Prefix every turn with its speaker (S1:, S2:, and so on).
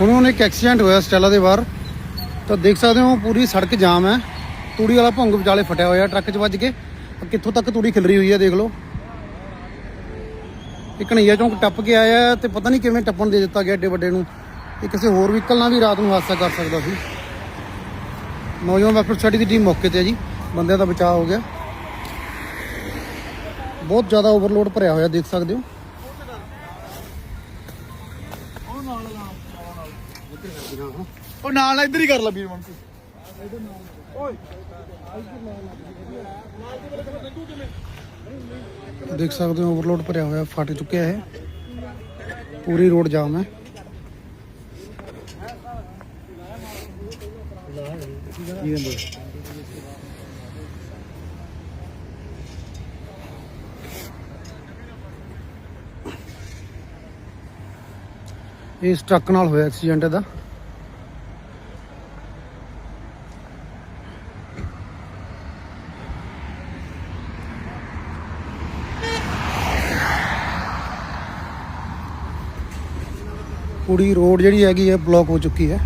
S1: ਹੁਣ ਹੁਣ ਇੱਕ ਐਕਸੀਡੈਂਟ ਹੋਇਆ ਸਟੈਲਾ ਦੇ ਬਾਹਰ। ਤਾਂ ਦੇਖ ਸਕਦੇ ਹੋ, ਪੂਰੀ ਸੜਕ ਜਾਮ ਹੈ। ਤੂੜੀ ਵਾਲਾ ਭੁੰਗ ਵਿਚਾਲੇ ਫਟਿਆ ਹੋਇਆ, ਟਰੱਕ 'ਚ ਵੱਜ ਕੇ। ਕਿੱਥੋਂ ਤੱਕ ਤੂੜੀ ਖਿਲਰੀ ਹੋਈ ਹੈ, ਦੇਖ ਲਓ। ਇੱਕ ਕਨਈਆ ਚੌਂਕ ਟੱਪ ਕੇ ਆਇਆ ਹੈ ਤੇ ਪਤਾ ਨਹੀਂ ਕਿਵੇਂ ਟੱਪਣ ਦੇ ਦਿੱਤਾ ਗਿਆ ਏਡੇ ਵੱਡੇ ਨੂੰ। ਇਹ ਕਿਸੇ ਹੋਰ ਵਹੀਕਲ ਨਾਲ ਵੀ ਰਾਤ ਨੂੰ ਹਾਦਸਾ ਕਰ ਸਕਦਾ ਸੀ। ਨੌਜਵਾਨ ਵੈਲਫੇਅਰ ਸੋਸਾਇਟੀ ਦੀ ਟੀਮ ਮੌਕੇ ਤੇ ਹੈ ਜੀ। ਬੰਦਿਆਂ ਦਾ ਬਚਾਅ ਹੋ ਗਿਆ। ਬਹੁਤ ਜ਼ਿਆਦਾ ਓਵਰਲੋਡ ਭਰਿਆ ਹੋਇਆ, ਦੇਖ ਸਕਦੇ ਹੋ।
S2: ਉਹ ਨਾਲ ਇੱਧਰ ਹੀ ਕਰ ਲਾ ਵੀਰ ਮਨਸੂ
S1: ਦੇਖ ਸਕਦੇ ਹੋ ਓਵਰਲੋਡ ਭਰਿਆ ਹੋਇਆ ਫਟ ਚੁੱਕਿਆ ਹੈ ਪੂਰੀ ਰੋਡ ਜਾਮ ਹੈ। ਇਸ ਟਰੱਕ ਨਾਲ ਹੋਇਆ ਐਕਸੀਡੈਂਟ ਇਹਦਾ। ਪੂਰੀ ਰੋਡ ਜਿਹੜੀ ਹੈਗੀ ਹੈ ਬਲੌਕ ਹੋ ਚੁੱਕੀ ਹੈ।